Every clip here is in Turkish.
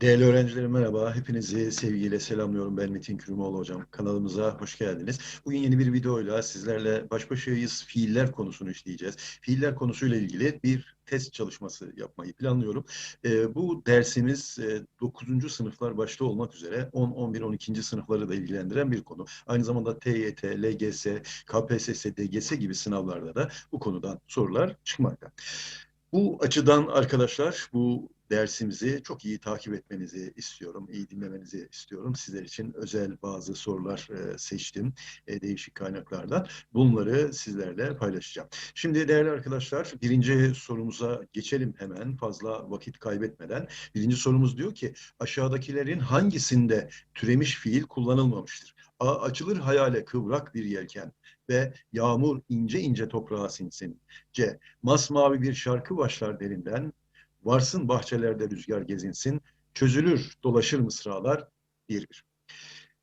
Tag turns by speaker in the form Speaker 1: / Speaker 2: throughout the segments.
Speaker 1: Değerli öğrencilerim merhaba. Hepinizi sevgiyle selamlıyorum. Ben Metin Kürümoğlu hocam. Kanalımıza hoş geldiniz. Bugün yeni bir videoyla sizlerle baş başayız. Fiiller konusunu işleyeceğiz. Fiiller konusuyla ilgili bir test çalışması yapmayı planlıyorum. Ee, bu dersimiz e, 9. sınıflar başta olmak üzere 10, 11, 12. sınıfları da ilgilendiren bir konu. Aynı zamanda TYT, LGS, KPSS, DGS gibi sınavlarda da bu konudan sorular çıkmakta. Bu açıdan arkadaşlar bu dersimizi çok iyi takip etmenizi istiyorum, iyi dinlemenizi istiyorum. Sizler için özel bazı sorular e, seçtim e, değişik kaynaklardan. Bunları sizlerle paylaşacağım. Şimdi değerli arkadaşlar birinci sorumuza geçelim hemen fazla vakit kaybetmeden. Birinci sorumuz diyor ki aşağıdakilerin hangisinde türemiş fiil kullanılmamıştır? A. Açılır hayale kıvrak bir yelken. B. Yağmur ince ince toprağa sinsin. C. Masmavi bir şarkı başlar derinden. Varsın bahçelerde rüzgar gezinsin. Çözülür dolaşır mısralar bir bir.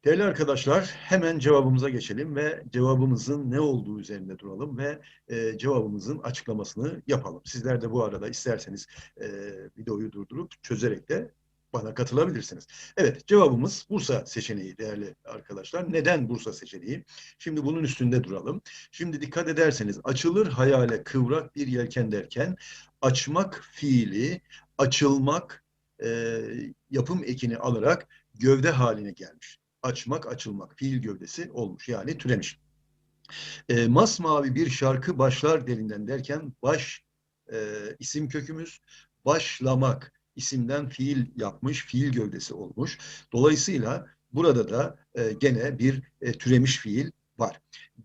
Speaker 1: Değerli arkadaşlar hemen cevabımıza geçelim ve cevabımızın ne olduğu üzerinde duralım ve e, cevabımızın açıklamasını yapalım. Sizler de bu arada isterseniz e, videoyu durdurup çözerek de bana katılabilirsiniz. Evet cevabımız Bursa seçeneği değerli arkadaşlar. Neden Bursa seçeneği? Şimdi bunun üstünde duralım. Şimdi dikkat ederseniz açılır hayale kıvrak bir yelken derken açmak fiili açılmak e, yapım ekini alarak gövde haline gelmiş. Açmak açılmak fiil gövdesi olmuş yani türemiş. E, masmavi bir şarkı başlar derinden derken baş e, isim kökümüz başlamak isimden fiil yapmış, fiil gövdesi olmuş. Dolayısıyla burada da e, gene bir e, türemiş fiil var.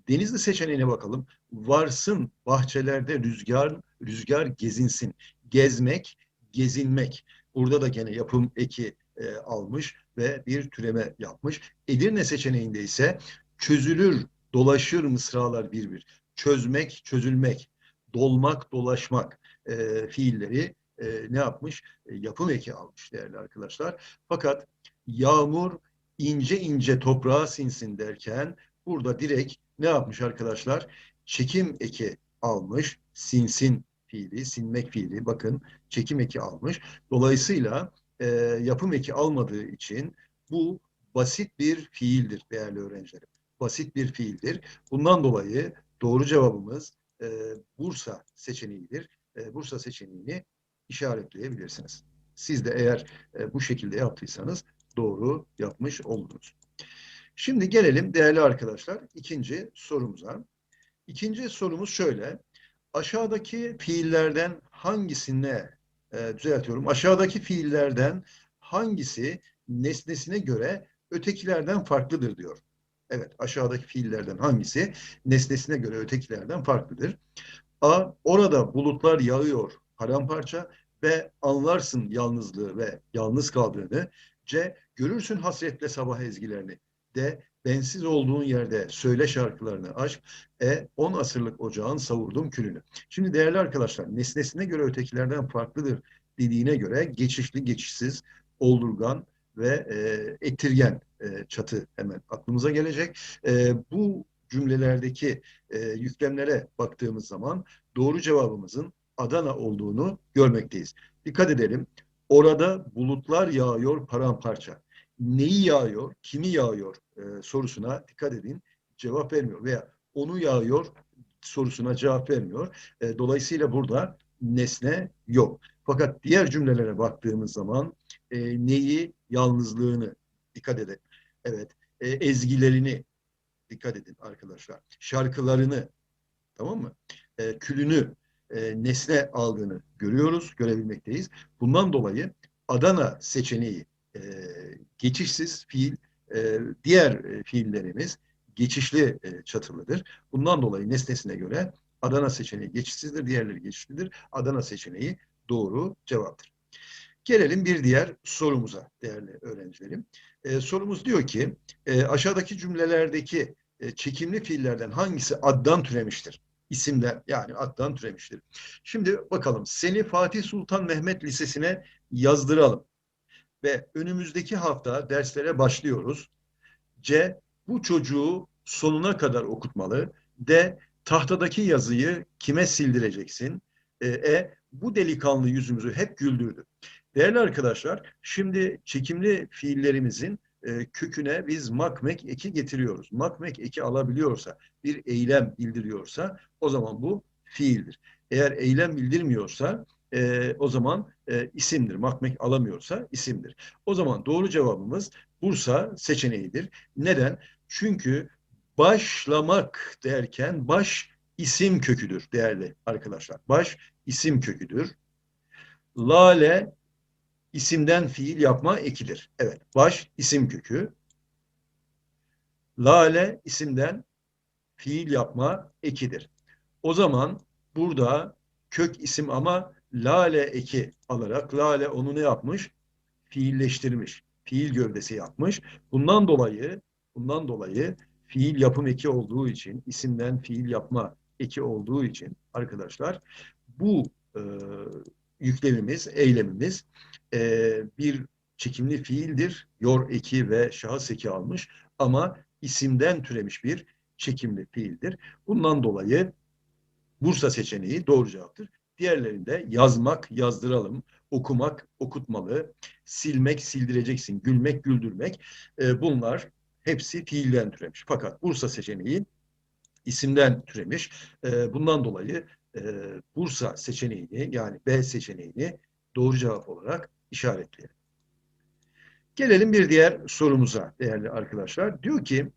Speaker 1: Denizli seçeneğine bakalım. Varsın bahçelerde rüzgar rüzgar gezinsin. Gezmek, gezinmek. Burada da gene yapım eki e, almış ve bir türeme yapmış. Edirne seçeneğinde ise çözülür, dolaşır mısralar bir bir. Çözmek, çözülmek, dolmak, dolaşmak e, fiilleri e, ne yapmış? E, yapım eki almış değerli arkadaşlar. Fakat yağmur ince ince toprağa sinsin derken burada direkt ne yapmış arkadaşlar? Çekim eki almış, sinsin fiili, sinmek fiili bakın çekim eki almış. Dolayısıyla e, yapım eki almadığı için bu basit bir fiildir değerli öğrencilerim. Basit bir fiildir. Bundan dolayı doğru cevabımız e, Bursa seçeneğidir. E, Bursa seçeneğini işaretleyebilirsiniz. Siz de eğer e, bu şekilde yaptıysanız doğru yapmış oldunuz. Şimdi gelelim değerli arkadaşlar ikinci sorumuza. İkinci sorumuz şöyle. Aşağıdaki fiillerden hangisine e, düzeltiyorum. Aşağıdaki fiillerden hangisi nesnesine göre ötekilerden farklıdır diyor. Evet aşağıdaki fiillerden hangisi nesnesine göre ötekilerden farklıdır? A. Orada bulutlar yağıyor paramparça ve anlarsın yalnızlığı ve yalnız kaldığını. C. Görürsün hasretle sabah ezgilerini. D. Bensiz olduğun yerde söyle şarkılarını aşk. E. On asırlık ocağın savurdum külünü. Şimdi değerli arkadaşlar nesnesine göre ötekilerden farklıdır dediğine göre geçişli, geçişsiz, oldurgan ve e, ettirgen e, çatı hemen aklımıza gelecek. E, bu cümlelerdeki e, yüklemlere baktığımız zaman doğru cevabımızın Adana olduğunu görmekteyiz. Dikkat edelim. Orada bulutlar yağıyor paramparça. Neyi yağıyor, kimi yağıyor e, sorusuna dikkat edin. Cevap vermiyor veya onu yağıyor sorusuna cevap vermiyor. E, dolayısıyla burada nesne yok. Fakat diğer cümlelere baktığımız zaman e, neyi, yalnızlığını dikkat edin. Evet, e, ezgilerini dikkat edin arkadaşlar. Şarkılarını, tamam mı? E, külünü, e, nesne aldığını görüyoruz, görebilmekteyiz. Bundan dolayı Adana seçeneği e, geçişsiz fiil, e, diğer e, fiillerimiz geçişli e, çatılıdır. Bundan dolayı nesnesine göre Adana seçeneği geçişsizdir, diğerleri geçişlidir. Adana seçeneği doğru cevaptır. Gelelim bir diğer sorumuza değerli öğrencilerim. E, sorumuz diyor ki e, aşağıdaki cümlelerdeki e, çekimli fiillerden hangisi addan türemiştir? isimler yani addan türemiştir. Şimdi bakalım seni Fatih Sultan Mehmet Lisesi'ne yazdıralım. Ve önümüzdeki hafta derslere başlıyoruz. C. Bu çocuğu sonuna kadar okutmalı. D. Tahtadaki yazıyı kime sildireceksin? E. e bu delikanlı yüzümüzü hep güldürdü. Değerli arkadaşlar, şimdi çekimli fiillerimizin e, köküne biz makmek eki getiriyoruz. Makmek eki alabiliyorsa, bir eylem bildiriyorsa o zaman bu fiildir. Eğer eylem bildirmiyorsa e, o zaman e, isimdir. Makmek alamıyorsa isimdir. O zaman doğru cevabımız Bursa seçeneğidir. Neden? Çünkü başlamak derken baş isim köküdür değerli arkadaşlar. Baş isim köküdür. Lale isimden fiil yapma ekidir. Evet, baş isim kökü. Lale isimden fiil yapma ekidir. O zaman burada kök isim ama lale eki alarak lale onu ne yapmış? Fiilleştirmiş. Fiil gövdesi yapmış. Bundan dolayı bundan dolayı fiil yapım eki olduğu için isimden fiil yapma eki olduğu için arkadaşlar bu e, yüklemimiz, eylemimiz e, bir çekimli fiildir. Yor eki ve şahıs eki almış ama isimden türemiş bir çekimli fiildir. Bundan dolayı Bursa seçeneği doğru cevaptır. Diğerlerinde yazmak, yazdıralım, okumak, okutmalı, silmek, sildireceksin, gülmek, güldürmek. E, bunlar hepsi fiilden türemiş. Fakat Bursa seçeneği isimden türemiş. E, bundan dolayı e, Bursa seçeneğini yani B seçeneğini doğru cevap olarak işaretleyelim. Gelelim bir diğer sorumuza değerli arkadaşlar. Diyor ki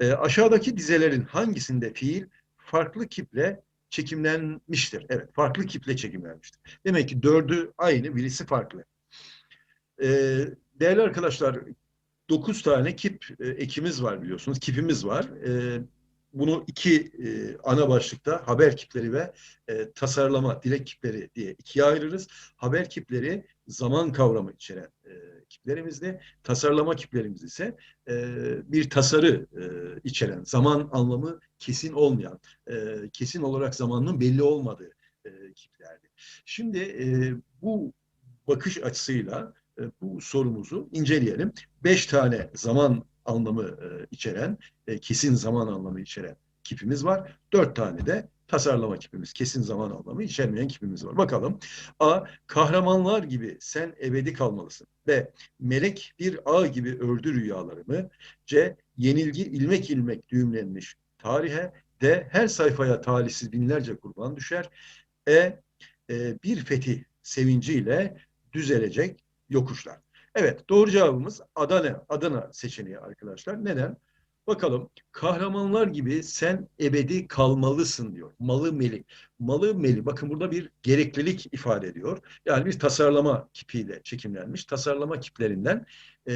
Speaker 1: e, aşağıdaki dizelerin hangisinde fiil farklı kiple çekimlenmiştir? Evet farklı kiple çekimlenmiştir. Demek ki dördü aynı birisi farklı. E, değerli arkadaşlar dokuz tane kip e, ekimiz var biliyorsunuz. Kipimiz var. E, bunu iki e, ana başlıkta haber kipleri ve e, tasarlama, dilek kipleri diye ikiye ayırırız. Haber kipleri zaman kavramı içeren e, kiplerimizde, tasarlama kiplerimiz ise e, bir tasarı e, içeren, zaman anlamı kesin olmayan, e, kesin olarak zamanın belli olmadığı e, kiplerdi. Şimdi e, bu bakış açısıyla e, bu sorumuzu inceleyelim. Beş tane zaman anlamı e, içeren, e, kesin zaman anlamı içeren kipimiz var. Dört tane de tasarlama kipimiz, kesin zaman anlamı içermeyen kipimiz var. Bakalım. A. Kahramanlar gibi sen ebedi kalmalısın. B. Melek bir ağ gibi ördü rüyalarımı. C. Yenilgi ilmek ilmek düğümlenmiş tarihe. D. Her sayfaya talihsiz binlerce kurban düşer. E. e bir fetih sevinciyle düzelecek yokuşlar. Evet doğru cevabımız Adana, Adana seçeneği arkadaşlar. Neden? Bakalım kahramanlar gibi sen ebedi kalmalısın diyor. Malı meli. Malı meli. Bakın burada bir gereklilik ifade ediyor. Yani bir tasarlama kipiyle çekimlenmiş. Tasarlama kiplerinden e,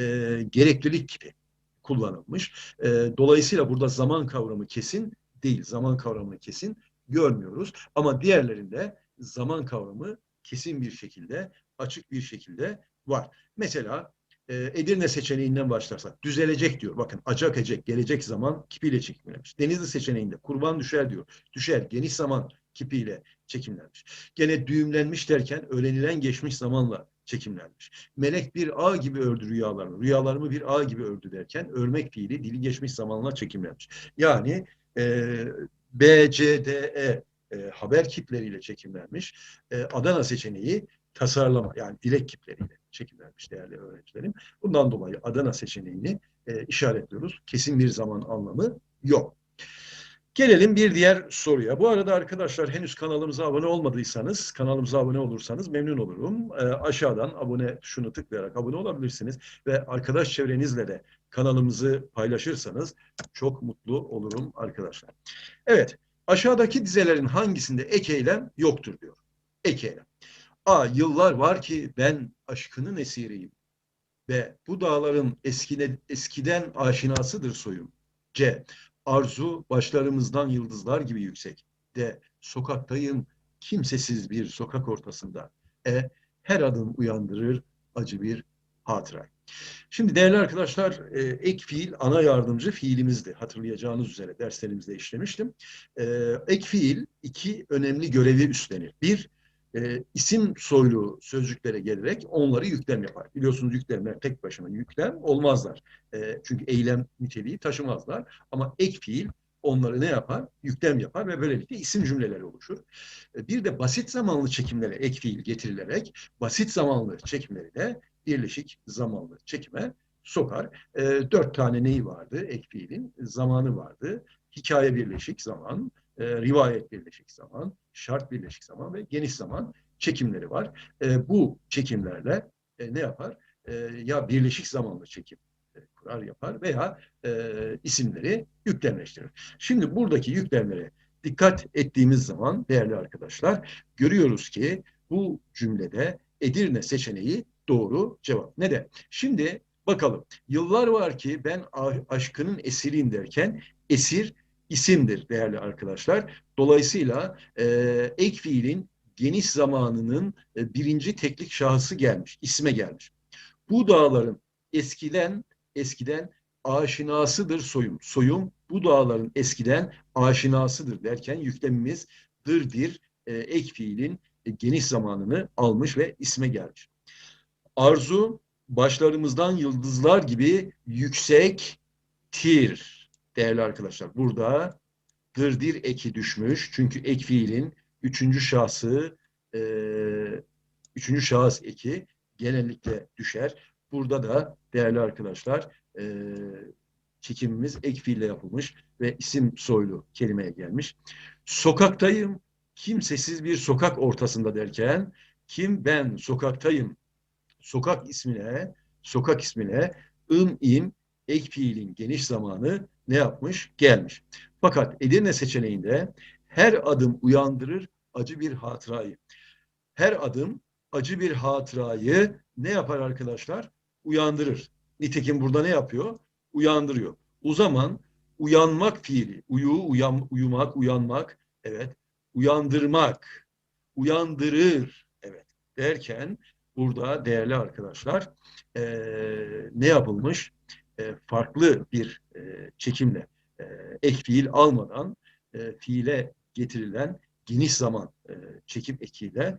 Speaker 1: gereklilik kipi kullanılmış. E, dolayısıyla burada zaman kavramı kesin değil. Zaman kavramını kesin görmüyoruz. Ama diğerlerinde zaman kavramı kesin bir şekilde, açık bir şekilde var. Mesela Edirne seçeneğinden başlarsak düzelecek diyor. Bakın acak ecek gelecek zaman kipiyle çekimlenmiş. Denizli seçeneğinde kurban düşer diyor. Düşer geniş zaman kipiyle çekimlenmiş. Gene düğümlenmiş derken öğrenilen geçmiş zamanla çekimlenmiş. Melek bir ağ gibi ördü rüyalarımı. Rüyalarımı bir ağ gibi ördü derken örmek fiili dili geçmiş zamanla çekimlenmiş. Yani e, B, C, D, E e, haber kipleriyle çekimlenmiş. E, Adana seçeneği tasarlama yani dilek kipleriyle çekimlenmiş değerli öğrencilerim. Bundan dolayı Adana seçeneğini e, işaretliyoruz. Kesin bir zaman anlamı yok. Gelelim bir diğer soruya. Bu arada arkadaşlar henüz kanalımıza abone olmadıysanız, kanalımıza abone olursanız memnun olurum. E, aşağıdan abone tuşunu tıklayarak abone olabilirsiniz ve arkadaş çevrenizle de kanalımızı paylaşırsanız çok mutlu olurum arkadaşlar. Evet, aşağıdaki dizelerin hangisinde ek eylem yoktur diyor. Ek eylem. A. Yıllar var ki ben aşkının esiriyim. B. Bu dağların eskine, eskiden aşinasıdır soyum. C. Arzu başlarımızdan yıldızlar gibi yüksek. D. Sokaktayım kimsesiz bir sokak ortasında. E. Her adım uyandırır acı bir hatıra. Şimdi değerli arkadaşlar e, ek fiil ana yardımcı fiilimizdi. Hatırlayacağınız üzere derslerimizde işlemiştim. E, ek fiil iki önemli görevi üstlenir. Bir, e, isim soylu sözcüklere gelerek onları yüklem yapar. Biliyorsunuz yüklemler tek başına yüklem olmazlar. E, çünkü eylem niteliği taşımazlar. Ama ek fiil onları ne yapar? Yüklem yapar ve böylelikle isim cümleleri oluşur. E, Bir de basit zamanlı çekimlere ek fiil getirilerek basit zamanlı çekimleri de birleşik zamanlı çekime sokar. E, dört tane neyi vardı? Ek fiilin zamanı vardı. Hikaye birleşik zaman, e, rivayet birleşik zaman, şart birleşik zaman ve geniş zaman çekimleri var. E, bu çekimlerle e, ne yapar? E, ya birleşik zamanlı çekim e, kurar yapar veya e, isimleri yüklemleştirir. Şimdi buradaki yüklemlere dikkat ettiğimiz zaman değerli arkadaşlar görüyoruz ki bu cümlede Edirne seçeneği doğru cevap. Neden? Şimdi bakalım. Yıllar var ki ben aşkının esiriyim derken esir isimdir değerli arkadaşlar. Dolayısıyla e, ek fiilin geniş zamanının e, birinci teklik şahısı gelmiş, isme gelmiş. Bu dağların eskiden eskiden aşinasıdır soyum. Soyum bu dağların eskiden aşinasıdır derken yüklemimiz dırdir e, ek fiilin e, geniş zamanını almış ve isme gelmiş. Arzu başlarımızdan yıldızlar gibi yüksektir değerli arkadaşlar. Burada dırdir eki düşmüş. Çünkü ek fiilin üçüncü şahsı e, üçüncü şahıs eki genellikle düşer. Burada da değerli arkadaşlar e, çekimimiz ek fiille yapılmış ve isim soylu kelimeye gelmiş. Sokaktayım, kimsesiz bir sokak ortasında derken kim ben sokaktayım sokak ismine sokak ismine ım im ek fiilin geniş zamanı ne yapmış? Gelmiş. Fakat Edirne seçeneğinde her adım uyandırır acı bir hatırayı. Her adım acı bir hatırayı ne yapar arkadaşlar? Uyandırır. Nitekim burada ne yapıyor? Uyandırıyor. O zaman uyanmak fiili, uyu, uyan, uyumak, uyanmak, evet, uyandırmak, uyandırır, evet derken burada değerli arkadaşlar eee, ne yapılmış? Eee, farklı bir eee, çekimle eee, ek fiil almadan fiile getirilen geniş zaman eee, çekim ekiyle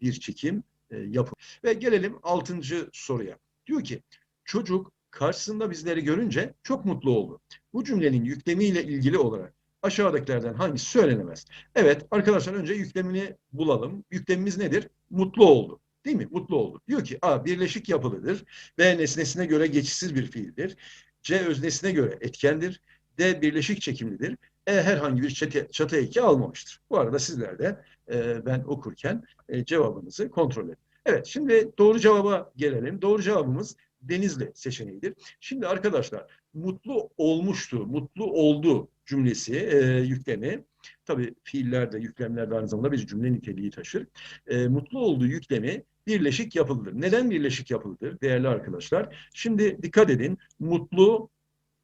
Speaker 1: bir çekim eee, yapılmış. Ve gelelim altıncı soruya. Diyor ki çocuk karşısında bizleri görünce çok mutlu oldu. Bu cümlenin yüklemiyle ilgili olarak aşağıdakilerden hangisi söylenemez? Evet arkadaşlar önce yüklemini bulalım. Yüklemimiz nedir? Mutlu oldu. Değil mi? Mutlu oldu. Diyor ki A birleşik yapılıdır. B nesnesine göre geçişsiz bir fiildir. C öznesine göre etkendir. D birleşik çekimlidir. E herhangi bir çatı, çatı eki almamıştır. Bu arada sizler de e, ben okurken e, cevabınızı kontrol edin. Evet şimdi doğru cevaba gelelim. Doğru cevabımız Denizli seçeneğidir. Şimdi arkadaşlar mutlu olmuştu, mutlu oldu cümlesi e, yüklemi. Tabii fiiller de yüklemler aynı zamanda bir cümle niteliği taşır. E, mutlu olduğu yüklemi birleşik yapılıdır. Neden birleşik yapılıdır değerli arkadaşlar? Şimdi dikkat edin. Mutlu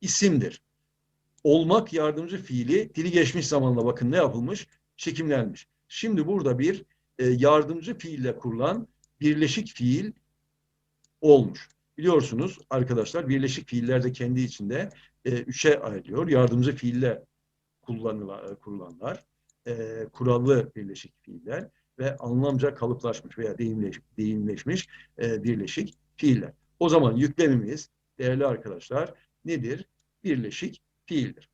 Speaker 1: isimdir. Olmak yardımcı fiili dili geçmiş zamanla bakın ne yapılmış? Çekimlenmiş. Şimdi burada bir e, yardımcı fiille kurulan birleşik fiil olmuş. Biliyorsunuz arkadaşlar birleşik fiiller de kendi içinde e, üçe ayrılıyor. Yardımcı fiille kullanılan, kurulanlar, e, kurallı birleşik fiiller ve anlamca kalıplaşmış veya deyimleş, deyimleşmiş e, birleşik fiiller. O zaman yüklemimiz değerli arkadaşlar nedir? Birleşik fiildir.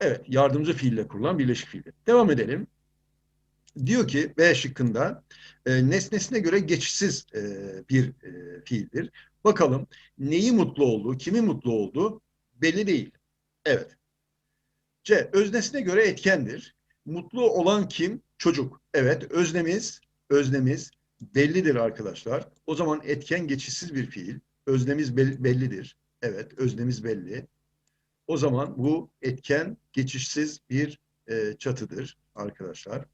Speaker 1: Evet, yardımcı fiille kurulan birleşik fiildir. Devam edelim. Diyor ki B şıkkında e, nesnesine göre geçişsiz e, bir e, fiildir. Bakalım neyi mutlu oldu, kimi mutlu oldu belli değil. Evet. C. Öznesine göre etkendir. Mutlu olan kim? Çocuk. Evet. Öznemiz, öznemiz bellidir arkadaşlar. O zaman etken geçişsiz bir fiil. Öznemiz bel- bellidir. Evet. Öznemiz belli. O zaman bu etken geçişsiz bir e, çatıdır arkadaşlar.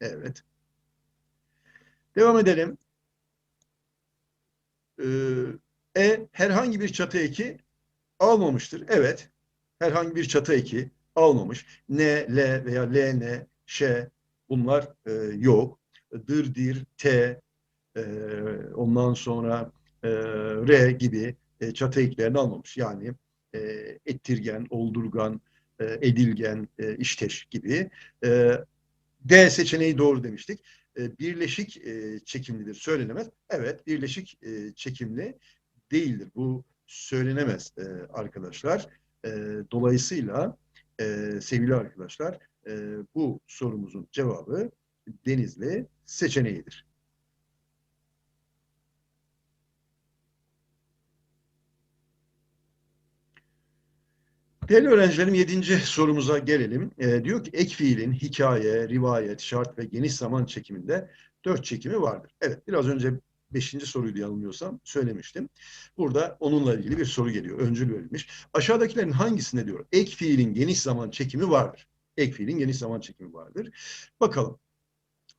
Speaker 1: Evet. Devam edelim. Ee, e herhangi bir çatı eki almamıştır. Evet. Herhangi bir çatı eki almamış. Ne, L veya L, N, Ş bunlar e, yok. Dır, dir, T e, ondan sonra e, R gibi e, çatı eklerini almamış. Yani e, ettirgen, oldurgan, e, edilgen, e, işteş gibi. E, D seçeneği doğru demiştik. E, birleşik e, çekimlidir söylenemez. Evet birleşik e, çekimli değildir. Bu söylenemez e, arkadaşlar. E, dolayısıyla e, sevgili arkadaşlar e, bu sorumuzun cevabı Denizli seçeneğidir. Değerli öğrencilerim yedinci sorumuza gelelim. E, diyor ki ek fiilin hikaye, rivayet, şart ve geniş zaman çekiminde dört çekimi vardır. Evet biraz önce beşinci soruydu yanılmıyorsam söylemiştim. Burada onunla ilgili bir soru geliyor. Öncül verilmiş. Aşağıdakilerin hangisinde diyor ek fiilin geniş zaman çekimi vardır? Ek fiilin geniş zaman çekimi vardır. Bakalım.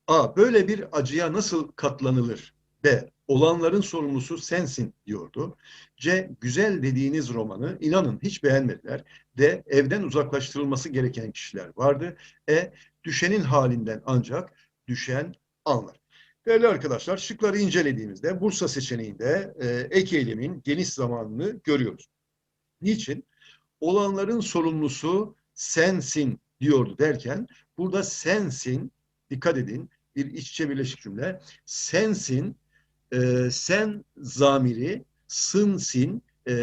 Speaker 1: A. Böyle bir acıya nasıl katlanılır? B. Olanların sorumlusu sensin diyordu. C. Güzel dediğiniz romanı inanın hiç beğenmediler. D. Evden uzaklaştırılması gereken kişiler vardı. E. Düşenin halinden ancak düşen anlar. Değerli arkadaşlar şıkları incelediğimizde Bursa seçeneğinde e, ek eylemin geniş zamanını görüyoruz. Niçin? Olanların sorumlusu sensin diyordu derken burada sensin dikkat edin bir iç içe birleşik cümle sensin e, sen zamiri sınsin e,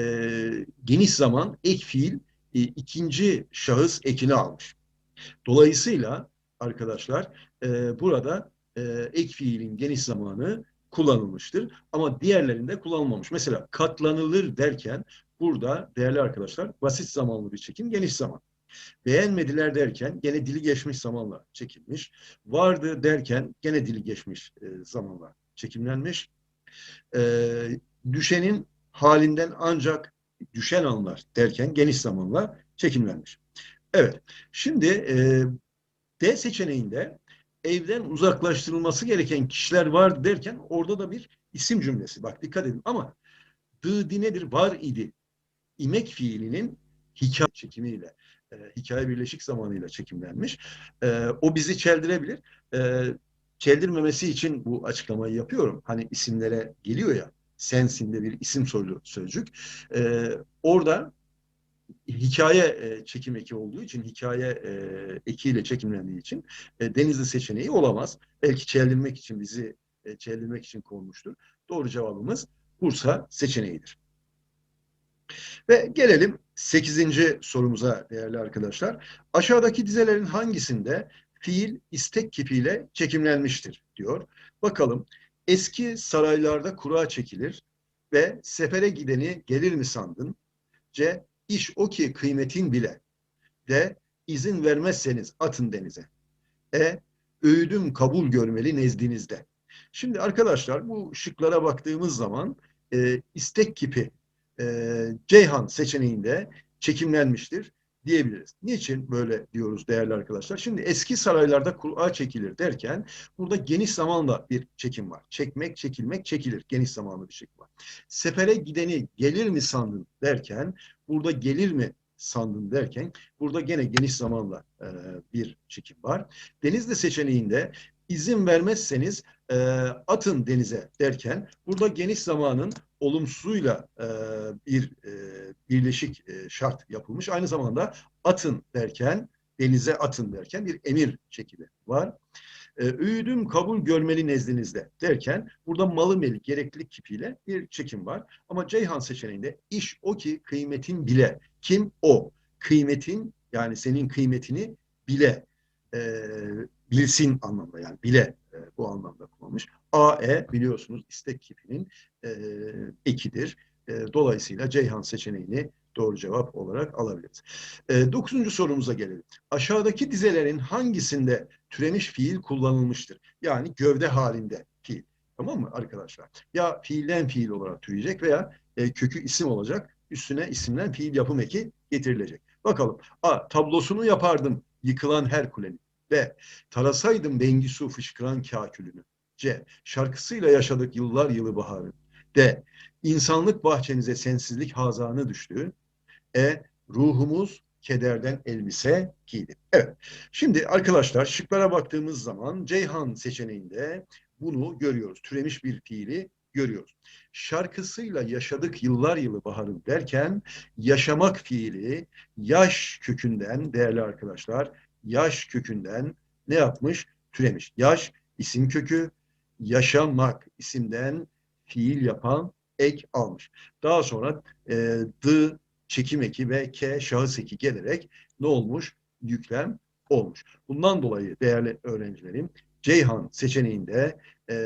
Speaker 1: geniş zaman ek fiil e, ikinci şahıs ekini almış. Dolayısıyla arkadaşlar e, burada e, ek fiilin geniş zamanı kullanılmıştır. Ama diğerlerinde kullanılmamış. Mesela katlanılır derken burada değerli arkadaşlar basit zamanlı bir çekim geniş zaman. Beğenmediler derken gene dili geçmiş zamanla çekilmiş. Vardı derken gene dili geçmiş e, zamanla çekimlenmiş. E, düşenin halinden ancak düşen anlar derken geniş zamanla çekimlenmiş. Evet. Şimdi e, D seçeneğinde evden uzaklaştırılması gereken kişiler var derken orada da bir isim cümlesi. Bak dikkat edin ama dı nedir? Var idi. İmek fiilinin hikaye çekimiyle, e, hikaye birleşik zamanıyla çekimlenmiş. E, o bizi çeldirebilir. E, çeldirmemesi için bu açıklamayı yapıyorum. Hani isimlere geliyor ya, sensin de bir isim soylu sözcük. E, orada hikaye e, çekim eki olduğu için, hikaye e, ekiyle çekimlendiği için e, Denizli seçeneği olamaz. Belki çeldirmek için bizi e, çeldirmek için konmuştur. Doğru cevabımız Bursa seçeneğidir. Ve gelelim 8. sorumuza değerli arkadaşlar. Aşağıdaki dizelerin hangisinde fiil istek kipiyle çekimlenmiştir diyor. Bakalım eski saraylarda kura çekilir ve sefere gideni gelir mi sandın? C. İş o ki kıymetin bile. D. izin vermezseniz atın denize. E. Öğüdüm kabul görmeli nezdinizde. Şimdi arkadaşlar bu şıklara baktığımız zaman e, istek kipi e, Ceyhan seçeneğinde çekimlenmiştir diyebiliriz. Niçin böyle diyoruz değerli arkadaşlar? Şimdi eski saraylarda kura çekilir derken burada geniş zamanla bir çekim var. Çekmek, çekilmek, çekilir. Geniş zamanlı bir çekim var. Sefere gideni gelir mi sandın derken burada gelir mi sandın derken burada gene geniş zamanla e, bir çekim var. Denizli seçeneğinde izin vermezseniz e, atın denize derken burada geniş zamanın olumsuzuyla e, bir e, birleşik e, şart yapılmış. Aynı zamanda atın derken denize atın derken bir emir çekimi var. E, öğüdüm kabul görmeli nezdinizde derken burada malı meli gereklilik kipiyle bir çekim var. Ama Ceyhan seçeneğinde iş o ki kıymetin bile. Kim? O. Kıymetin yani senin kıymetini bile e, bilsin anlamda yani bile e, bu anlamda kullanmış. AE biliyorsunuz istek kipinin e, ekidir. E, dolayısıyla Ceyhan seçeneğini doğru cevap olarak alabiliriz. E, dokuzuncu sorumuza gelelim. Aşağıdaki dizelerin hangisinde türemiş fiil kullanılmıştır? Yani gövde halinde fiil. Tamam mı arkadaşlar? Ya fiilden fiil olarak türeyecek veya e, kökü isim olacak. Üstüne isimden fiil yapım eki getirilecek. Bakalım. A. Tablosunu yapardım yıkılan her kulenin. B. Tarasaydım Bengisu fışkıran kâkülünü. C. Şarkısıyla yaşadık yıllar yılı baharı. D. İnsanlık bahçenize sensizlik hazanı düştü. E. Ruhumuz kederden elbise giydi. Evet. Şimdi arkadaşlar şıklara baktığımız zaman Ceyhan seçeneğinde bunu görüyoruz. Türemiş bir fiili görüyoruz. Şarkısıyla yaşadık yıllar yılı baharı derken yaşamak fiili yaş kökünden değerli arkadaşlar yaş kökünden ne yapmış? Türemiş. Yaş isim kökü, yaşamak isimden fiil yapan ek almış. Daha sonra e, dı çekim eki ve K şahıs eki gelerek ne olmuş? Yüklem olmuş. Bundan dolayı değerli öğrencilerim Ceyhan seçeneğinde e,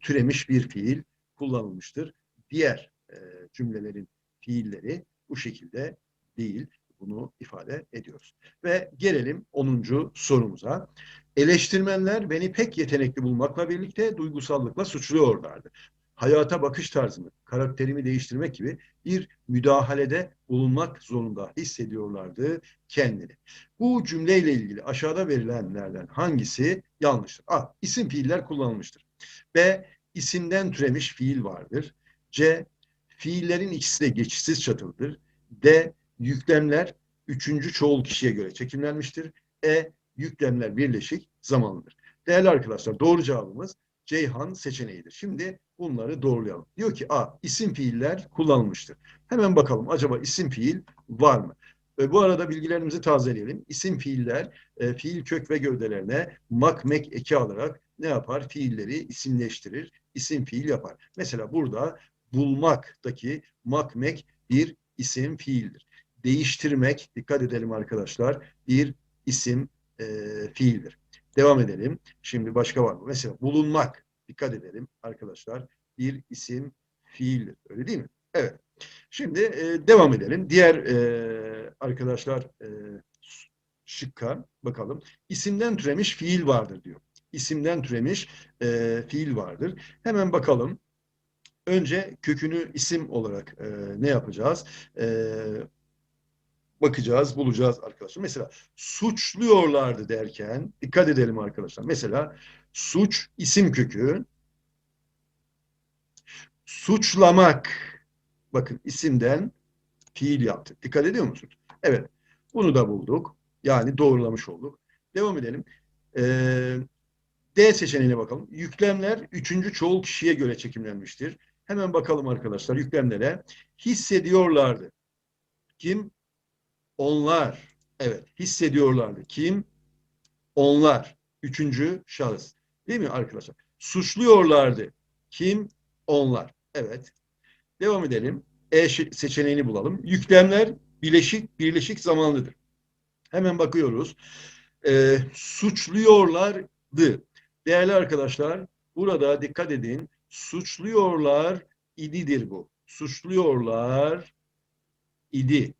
Speaker 1: türemiş bir fiil kullanılmıştır. Diğer e, cümlelerin fiilleri bu şekilde değil. Bunu ifade ediyoruz. Ve gelelim 10. sorumuza. Eleştirmenler beni pek yetenekli bulmakla birlikte duygusallıkla suçluyorlardı. Hayata bakış tarzımı, karakterimi değiştirmek gibi bir müdahalede bulunmak zorunda hissediyorlardı kendini. Bu cümleyle ilgili aşağıda verilenlerden hangisi yanlıştır? A. İsim fiiller kullanılmıştır. B. İsimden türemiş fiil vardır. C. Fiillerin ikisi de geçişsiz çatılıdır. D. Yüklemler üçüncü çoğul kişiye göre çekimlenmiştir. E. Yüklemler birleşik zamanlıdır. Değerli arkadaşlar doğru cevabımız Ceyhan seçeneğidir. Şimdi bunları doğrulayalım. Diyor ki A. isim fiiller kullanılmıştır. Hemen bakalım acaba isim fiil var mı? E, bu arada bilgilerimizi tazeleyelim. İsim fiiller e, fiil kök ve gövdelerine mak mek eki alarak ne yapar? Fiilleri isimleştirir, isim fiil yapar. Mesela burada bulmaktaki mak mek bir isim fiildir. Değiştirmek, dikkat edelim arkadaşlar, bir isim e, fiildir. Devam edelim. Şimdi başka var mı? Mesela bulunmak, dikkat edelim arkadaşlar, bir isim fiildir. Öyle değil mi? Evet. Şimdi e, devam edelim. Diğer e, arkadaşlar e, şıkka bakalım. İsimden türemiş fiil vardır diyor. İsimden türemiş e, fiil vardır. Hemen bakalım. Önce kökünü isim olarak e, ne yapacağız? E, bakacağız, bulacağız arkadaşlar. Mesela suçluyorlardı derken dikkat edelim arkadaşlar. Mesela suç isim kökü suçlamak bakın isimden fiil yaptık. Dikkat ediyor musunuz? Evet. Bunu da bulduk. Yani doğrulamış olduk. Devam edelim. Ee, D seçeneğine bakalım. Yüklemler üçüncü çoğul kişiye göre çekimlenmiştir. Hemen bakalım arkadaşlar yüklemlere. Hissediyorlardı. Kim? Onlar. Evet, hissediyorlardı. Kim? Onlar. Üçüncü şahıs. Değil mi arkadaşlar? Suçluyorlardı. Kim? Onlar. Evet. Devam edelim. E seçeneğini bulalım. Yüklemler bileşik, birleşik zamanlıdır. Hemen bakıyoruz. Ee, suçluyorlardı. Değerli arkadaşlar, burada dikkat edin. Suçluyorlar ididir bu. Suçluyorlar idi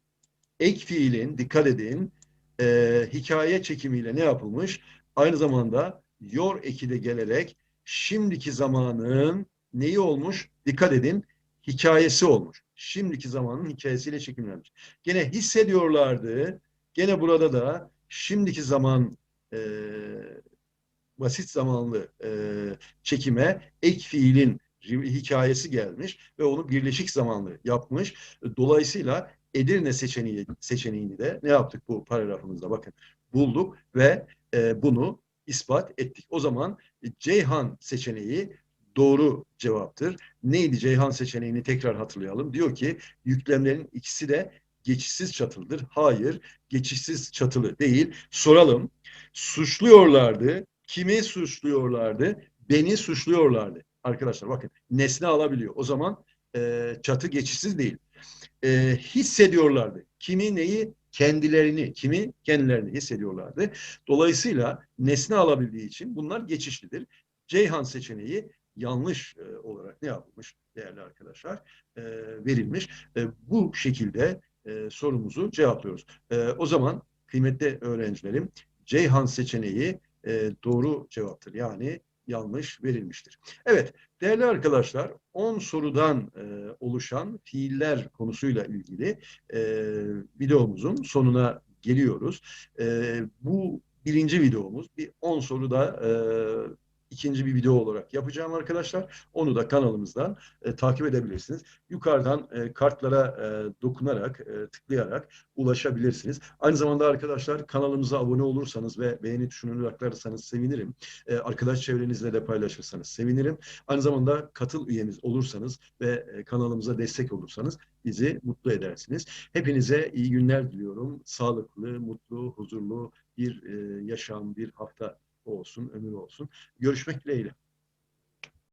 Speaker 1: ek fiilin dikkat edin e, hikaye çekimiyle ne yapılmış? Aynı zamanda yor eki de gelerek şimdiki zamanın neyi olmuş? Dikkat edin hikayesi olmuş. Şimdiki zamanın hikayesiyle çekimlenmiş. Gene hissediyorlardı. Gene burada da şimdiki zaman e, basit zamanlı e, çekime ek fiilin hikayesi gelmiş ve onu birleşik zamanlı yapmış. Dolayısıyla Edirne seçeneği, seçeneğini de ne yaptık bu paragrafımızda bakın bulduk ve e, bunu ispat ettik. O zaman Ceyhan seçeneği doğru cevaptır. Neydi Ceyhan seçeneğini tekrar hatırlayalım. Diyor ki yüklemlerin ikisi de geçişsiz çatılıdır. Hayır, geçişsiz çatılı değil. Soralım. Suçluyorlardı. Kimi suçluyorlardı? Beni suçluyorlardı. Arkadaşlar bakın nesne alabiliyor. O zaman e, çatı geçişsiz değil e, hissediyorlardı. Kimi neyi? Kendilerini, kimi kendilerini hissediyorlardı. Dolayısıyla nesne alabildiği için bunlar geçişlidir. Ceyhan seçeneği yanlış e, olarak ne yapılmış değerli arkadaşlar? E, verilmiş. E, bu şekilde e, sorumuzu cevaplıyoruz. E, o zaman kıymetli öğrencilerim Ceyhan seçeneği e, doğru cevaptır. Yani yanlış verilmiştir. Evet değerli arkadaşlar 10 sorudan e, oluşan fiiller konusuyla ilgili e, videomuzun sonuna geliyoruz. E, bu birinci videomuz bir 10 soruda e, ikinci bir video olarak yapacağım arkadaşlar. Onu da kanalımızdan e, takip edebilirsiniz. Yukarıdan e, kartlara e, dokunarak, e, tıklayarak ulaşabilirsiniz. Aynı zamanda arkadaşlar kanalımıza abone olursanız ve beğeni tuşunu aktarırsanız sevinirim. E, arkadaş çevrenizle de paylaşırsanız sevinirim. Aynı zamanda katıl üyemiz olursanız ve e, kanalımıza destek olursanız bizi mutlu edersiniz. Hepinize iyi günler diliyorum. Sağlıklı, mutlu, huzurlu bir e, yaşam, bir hafta olsun, ömür olsun. Görüşmek dileğiyle.